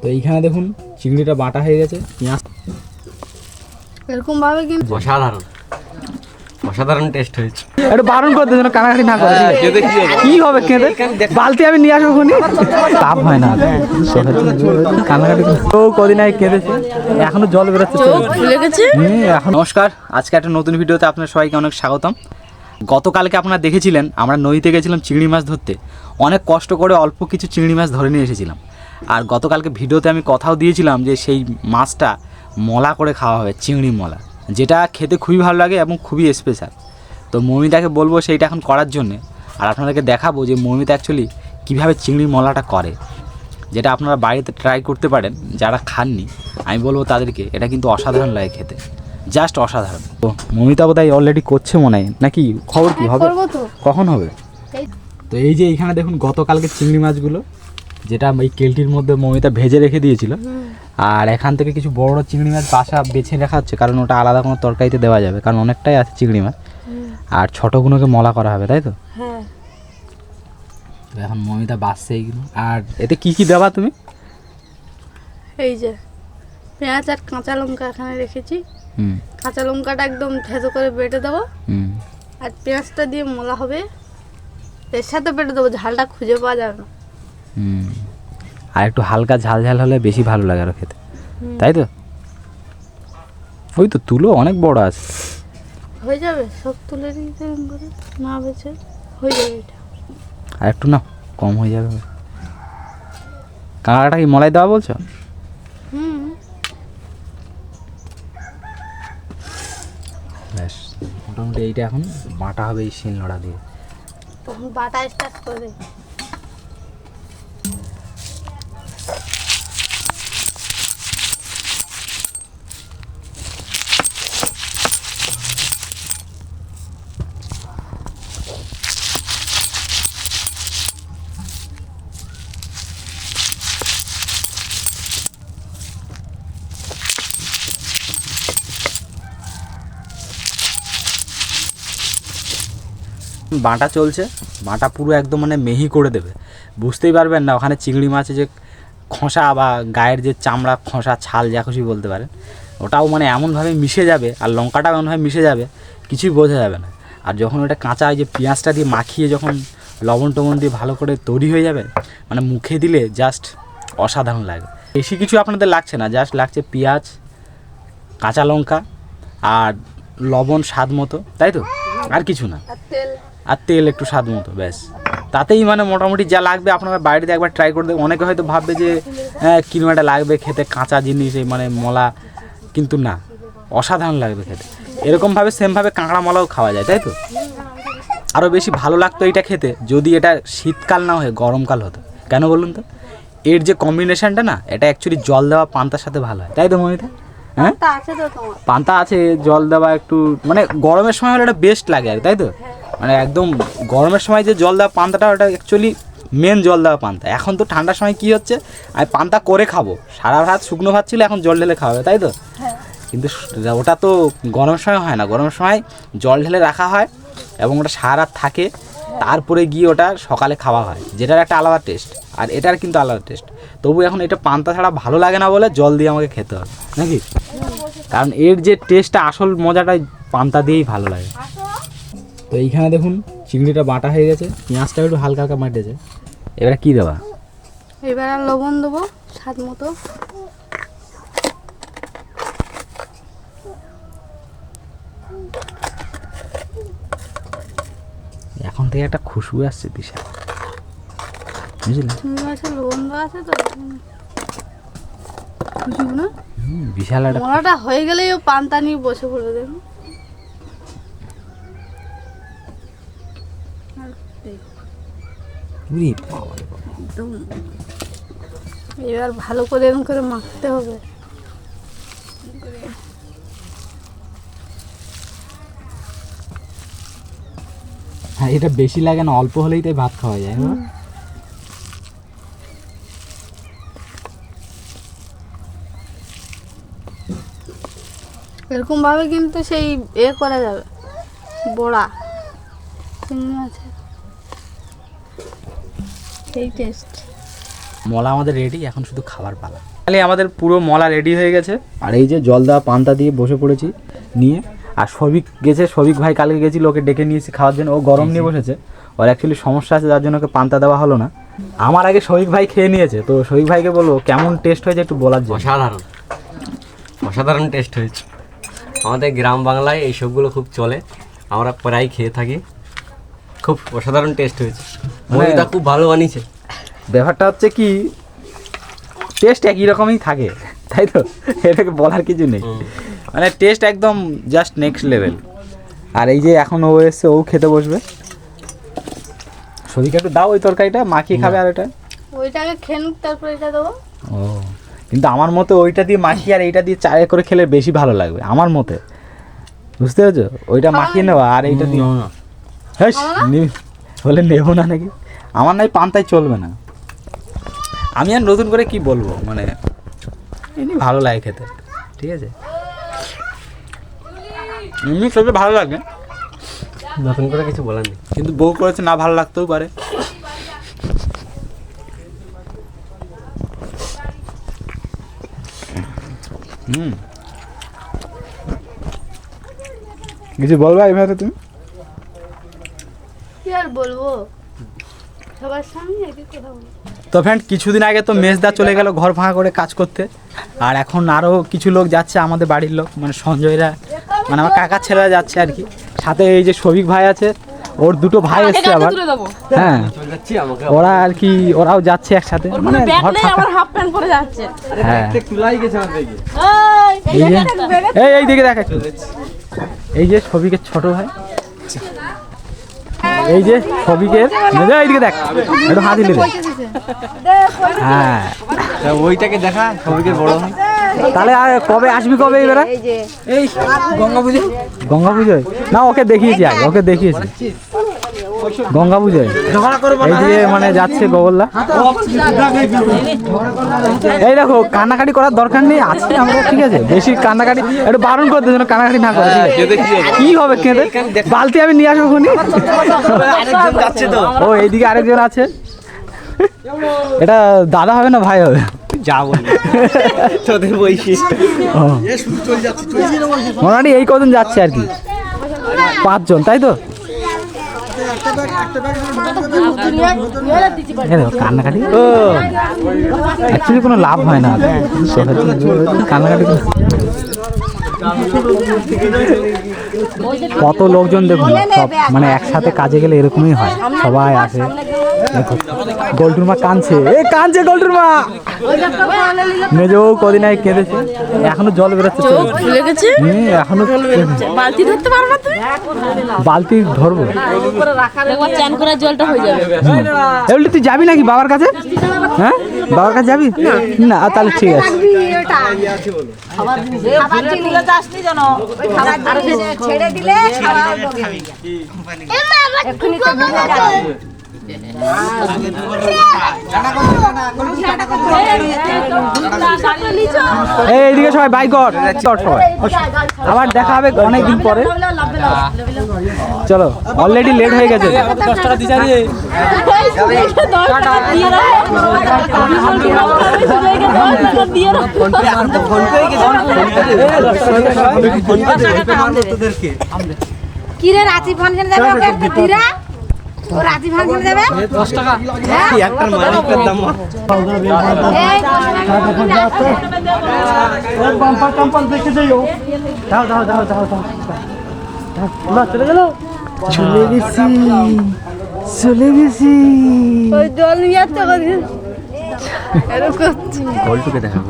তো এইখানে দেখুন চিংড়িটা বাটা হয়ে গেছে পেঁয়াজ। এরকম ভাবে কিন্তু অসাধারণ। অসাধারণ টেস্ট হয়েছে। একটু বারণ করে দেবেন কানাকাটি না করে। কি হবে? কেঁদে বালতি আমি নিয়ে আসব খুনি তাপ হয় না। কানাকাটি তো কদিন আগে কেঁদেছে এখনও জল বেরোচ্ছে এখন নমস্কার আজকে একটা নতুন ভিডিওতে আপনার সবাইকে অনেক স্বাগতম। গতকালকে আপনারা দেখেছিলেন আমরা নদীতে গেছিলাম চিংড়ি মাছ ধরতে। অনেক কষ্ট করে অল্প কিছু চিংড়ি মাছ ধরে নিয়ে এসেছিলাম। আর গতকালকে ভিডিওতে আমি কথাও দিয়েছিলাম যে সেই মাছটা মলা করে খাওয়া হবে চিংড়ি মলা যেটা খেতে খুবই ভালো লাগে এবং খুবই স্পেশাল তো মমিতাকে বলব সেইটা এখন করার জন্যে। আর আপনাদেরকে দেখাবো যে মমিতা অ্যাকচুয়ালি কীভাবে চিংড়ি মলাটা করে যেটা আপনারা বাড়িতে ট্রাই করতে পারেন যারা খাননি আমি বলব তাদেরকে এটা কিন্তু অসাধারণ লাগে খেতে জাস্ট অসাধারণ। তো মমিতা বোধহয় অলরেডি করছে মনে হয় নাকি? খবর কি হবে? কখন হবে? তো এই যে এইখানে দেখুন গতকালকে চিংড়ি মাছগুলো যেটা এই কেলটির মধ্যে মমিতা ভেজে রেখে দিয়েছিল। আর এখান থেকে কিছু বড় বড় চিংড়ি মাছ বাসা বেছে রাখা হচ্ছে কারণ ওটা আলাদা কোনো তরকারিতে দেওয়া যাবে কারণ অনেকটাই আছে চিংড়ি মাছ। আর ছোটোগুলোকে মলা করা হবে তাই তো? হ্যাঁ। এখন মমিতা বাসছে এইগুলো। আর এতে কি কি দেবা তুমি? এই যে পেঁয়াজ আর কাঁচা লঙ্কা এখানে রেখেছি। হুম। কাঁচা লঙ্কাটা একদম থেতো করে বেটে দেবো। হুম। আর পেঁয়াজটা দিয়ে মোলা হবে। এর সাথে বেটে দেবো ঝালটা খুঁজে পাওয়া যাবে না। হুম। আর একটু হালকা ঝাল ঝাল হলে বেশি ভালো লাগে আরও খেতে। তাই তো? ওই তো তুলো অনেক বড় আছে। হয়ে যাবে? সব তুলে নিতে না বেছে হয়ে যাবে এটা। আর একটু না কম হয়ে যাবে। কাঁকড়াটা কি মলাই দেওয়া বলছো? হুম। ব্যাস মোটামুটি এইটা এখন বাটা হবে এই শিল নোড়া দিয়ে বাটা স্টার্ট করে বাটা চলছে, বাঁটা পুরো একদম মানে মেহি করে দেবে। বুঝতেই পারবেন না, ওখানে চিংড়ি মাছে যে খোসা বা গায়ের যে চামড়া, খোসা, ছাল, যা খুশি বলতে পারেন, ওটাও মানে এমনভাবে মিশে যাবে, আর লঙ্কাটাও এমনভাবে মিশে যাবে, কিছুই বোঝা যাবে না। আর যখন ওটা কাঁচা যে পেঁয়াজটা দিয়ে মাখিয়ে যখন লবণ টবণ দিয়ে ভালো করে তৈরি হয়ে যাবে মানে মুখে দিলে জাস্ট অসাধারণ লাগে। বেশি কিছু আপনাদের লাগছে না জাস্ট লাগছে পেঁয়াজ, কাঁচা লঙ্কা, আর লবণ স্বাদ মতো, তাই তো? আর কিছু না। আর তেল একটু স্বাদ মতো ব্যাস। তাতেই মানে মোটামুটি যা লাগবে আপনারা বাড়িতে একবার ট্রাই করে দেখবেন। অনেকে হয়তো ভাববে যে হ্যাঁ কিনুয়াটা লাগবে খেতে কাঁচা জিনিস এই মানে মলা কিন্তু না অসাধারণ লাগবে খেতে। এরকমভাবে সেমভাবে কাঁকড়া মলাও খাওয়া যায় তাই তো? আরও বেশি ভালো লাগতো এটা খেতে যদি এটা শীতকাল না হয়ে গরমকাল হতো। কেন বলুন তো? এর যে কম্বিনেশনটা না এটা অ্যাকচুয়ালি জল দেওয়া পান্তার সাথে ভালো হয়। তাই তো মমিতা? হ্যাঁ? পান্তা আছে জল দেওয়া একটু মানে গরমের সময় হলে এটা বেস্ট লাগে আর তাই তো? মানে একদম গরমের সময় যে জল দেওয়া পান্তাটা ওটা অ্যাকচুয়ালি মেন জল দেওয়া পান্তা। এখন তো ঠান্ডার সময় কি হচ্ছে আমি পান্তা করে খাব। সারা ভাত শুকনো ভাত ছিল এখন জল ঢেলে খাওয়াবে তাই তো? হ্যাঁ। কিন্তু ওটা তো গরমের সময় হয় না। গরমের সময় জল ঢেলে রাখা হয় এবং ওটা সারা রাত থাকে। তারপরে গিয়ে ওটা সকালে খাওয়া হয় যেটার একটা আলাদা টেস্ট আর এটার কিন্তু আলাদা টেস্ট তবু এখন এটা পান্তা ছাড়া ভালো লাগে না বলে জল দিয়ে আমাকে খেতে হয় নাকি? কারণ এর যে টেস্টটা আসল মজাটা পান্তা দিয়েই ভালো লাগে। তো এইখানে দেখুন চিংড়িটা বাটা হয়ে গেছে পেঁয়াজটা একটু হালকা হালকা মাটিয়েছে এবারে কী দেওয়া এবার আর লবণ দেবো স্বাদ মতো। এখন থেকে একটা খুশবু আসছে বিশাল বুঝলে? লবণ দেওয়া আছে তো বিশাল একটা মলাটা হয়ে গেলেই ও পান্তা নিয়ে বসে পড়বে দেখুন। একদম এবার ভালো করে এরকম করে মাখতে হবে। হ্যাঁ এটা বেশি লাগে না অল্প হলেই তাই ভাত খাওয়া যায় হ্যাঁ? এরকম ভাবে কিন্তু সেই এ করা যাবে। বড়া। চিংড়ি মাছের। সেই টেস্ট মলা আমাদের রেডি এখন শুধু খাবার পালা। তাহলে আমাদের পুরো মলা রেডি হয়ে গেছে। আর এই যে জল দেওয়া পান্তা দিয়ে বসে পড়েছি নিয়ে আর সবিক গেছে সবিক ভাই কালকে গেছিল ওকে ডেকে নিয়েছি খাওয়ার জন্য ও গরম নিয়ে বসেছে। ওর অ্যাকচুয়ালি সমস্যা আছে যার জন্য ওকে পান্তা দেওয়া হলো না। আমার আগে সবিক ভাই খেয়ে নিয়েছে তো সবিক ভাইকে বলব কেমন টেস্ট হয়েছে একটু বলার জন্য। অসাধারণ। অসাধারণ টেস্ট হয়েছে। আমাদের গ্রাম বাংলায় এই সবগুলো খুব চলে। আমরা প্রায় খেয়ে থাকি। খুব অসাধারণ টেস্ট হয়েছে। মানে- মরিদা খুব ভালো বানিয়েছে। ব্যাপারটা হচ্ছে কি টেস্ট একই রকমই থাকে তাই তো? এটাকে বলার কিছু নেই। মানে টেস্ট একদম জাস্ট নেক্সট লেভেল আর এই যে এখন ও এসছে ও খেতে বসবে। সদিকে একটু দাও ওই তরকারিটা মাখিয়ে খাবে আর এটা ওইটাকে খেন তারপর এটা দেবো। ও কিন্তু আমার মতে ওইটা দিয়ে মাখিয়ে আর এইটা দিয়ে চায়ে করে খেলে বেশি ভালো লাগবে আমার মতে। বুঝতে পেরেছ? ওইটা মাখিয়ে নেওয়া আর এইটা দিয়ে। হ্যাঁ বলে নেব না নাকি? আমার নাই পান্তায় চলবে না। আমি আর নতুন করে কি বলব? মানে এমনি ভালো লাগে খেতে। ঠিক আছে? এমনি খেতে ভালো লাগে। নতুন করে কিছু বলার নেই। কিন্তু বউ করেছে না ভালো লাগতেও পারে। হুম। কিছু বলবা এভাবে তুমি? কি আর বলব? সবার সামনে একই কথা বলব। তো ফ্রেন্ড কিছুদিন আগে তো মেজদা চলে গেল ঘর ভাঙা করে কাজ করতে। আর এখন আরও কিছু লোক যাচ্ছে আমাদের বাড়ির লোক মানে সঞ্জয়রা মানে আমার কাকার ছেলেরা যাচ্ছে আর কি। সাথে এই যে সবিক ভাই আছে ওর দুটো ভাই এসছে আবার। হ্যাঁ। চলে যাচ্ছি আমাকে ওরা আর কি ওরাও যাচ্ছে একসাথে। মানে ঘর পরে যাচ্ছে। হ্যাঁ এই যে এই এই দিকে দেখ একটু। এই যে সবিকের ছোট ভাই। এই যে সবিকের মেজো, এইদিকে দেখ একটু হাত নেবে হ্যাঁ। ওইটাকে দেখা সবিকে বড় হয় তাহলে আর কবে আসবি কবে এবারে? এই গঙ্গা পুজো। গঙ্গা পুজোয় না ওকে দেখিয়েছি আগে ওকে দেখিয়েছি। গঙ্গা পুজোয় মানে যাচ্ছে গোবল্লা এই দেখো, কান্নাকাটি করার দরকার নেই আছে আমরা, ঠিক আছে, বেশি কান্নাকাটি, একটু বারণ করে যেন কান্নাকাটি না করে কি হবে কেঁদে? বালতি আমি নিয়ে আসব খুনি ও, এইদিকে আরেকজন আছে। এটা দাদা হবে না ভাই হবে? মোটামুটি এই কজন যাচ্ছে আর কি? পাঁচজন, তাই তো? কান্নাকাটি? ও। অ্যাকচুয়ালি কোনো লাভ হয় না। কান্নাকাটি কত লোকজন দেখুন সব মানে একসাথে কাজে গেলে এরকমই হয়। সবাই আসে। গোল্টুর মা কাঁদছে। এ কাঁদছে গোল্টুর মা মেজো কদিন আগে কেঁদেছে। এখনও জল বেরোচ্ছে চোখ ফুলে গেছে? হুম, এখনও বালতি ধরতে পারো না তুমি? বালতি ধরবো। একবার চান করার জলটা হয়ে যাবে। এগুলি তুই যাবি নাকি বাবার কাছে? হ্যাঁ? বাবার কাছে যাবি? না। তাহলে ঠিক আছে। ছেড়ে দিলে এইদিকে সবাই বাই কর। কর আবার দেখা হবে অনেকদিন পরে। চলো অলরেডি লেট হয়ে গেছে। কি রে রাঁচি ফাংশন যাবে ওকে দিরা ও টাকা। একটা মালিকের দাম। এই দশ টাকা চলে গেছি। চলে গেছি। ওই জল নিয়ে যাচ্ছে ওখানে এরকম গোলটুকে দেখা